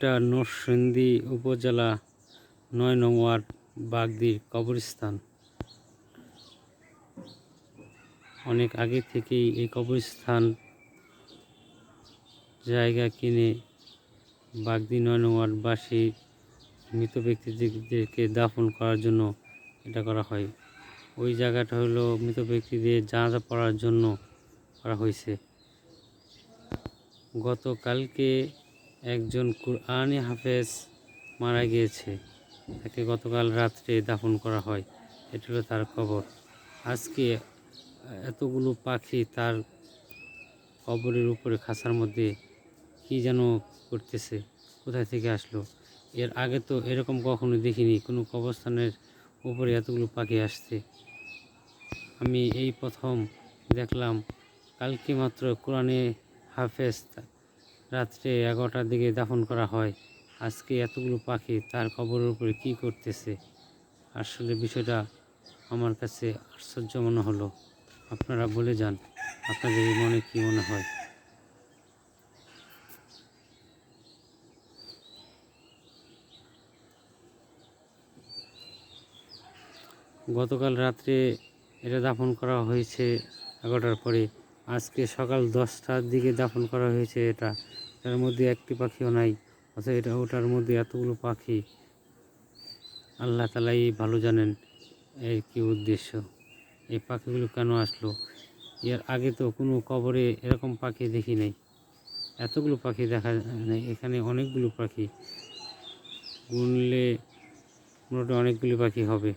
এটা নরসিংদী উপজেলা, নয় নং ওয়ার্ড, বাগদির কবরস্থান। অনেক আগে থেকেই এই কবরস্থান জায়গা কিনে বাগদি নয় নং ওয়ার্ডবাসী, মৃত ব্যক্তিদেরকে দাফন করার জন্য এটা করা হয়। ওই জায়গাটা হলো মৃত ব্যক্তিদের জানাজা পড়ার জন্য করা হয়েছে। গতকালকে একজন কুরআনি হাফেজ মারা গিয়েছে, তাকে গতকাল রাত্রে দাফন করা হয়। এটা হলো তার কবর আজকে এতগুলো পাখি তার কবরের উপরে খাঁচার মধ্যে কি যেন করতেছে, কোথায় থেকে আসলো? এর আগে তো এরকম কখনো দেখিনি, কোনো কবরস্থানের উপরে এতগুলো পাখি আসছে। আমি এই প্রথম দেখলাম, কালকে মাত্র কোরআনে হাফেজ রাত্রে এগারোটার দিকে দাফন করা হয়। আজকে এতগুলো পাখি তার কবরের উপরে কি করতেছে? আসলে বিষয়টা আমার কাছে আশ্চর্য মনে হলো। আপনারা বলে যান, আপনাদের মনে কি মনে হয়? গতকাল রাত্রে এটা দাফন করা হয়েছে এগারোটার পরে। আজকে সকাল দশটার দিকে দাফন করা হয়েছে এটা। এটার মধ্যে একটি পাখিও নাই, অথচ এটা ওটার মধ্যে এতগুলো পাখি। আল্লাহ তালাই ভালো জানেন এর কী উদ্দেশ্য। এই পাখিগুলো কেন আসলো? এর আগে তো কোনো কবরে এরকম পাখি দেখি নাই। এতগুলো পাখি দেখা নেই, এখানে অনেকগুলো পাখি। গুনলে মোটামুটি অনেকগুলি পাখি হবে।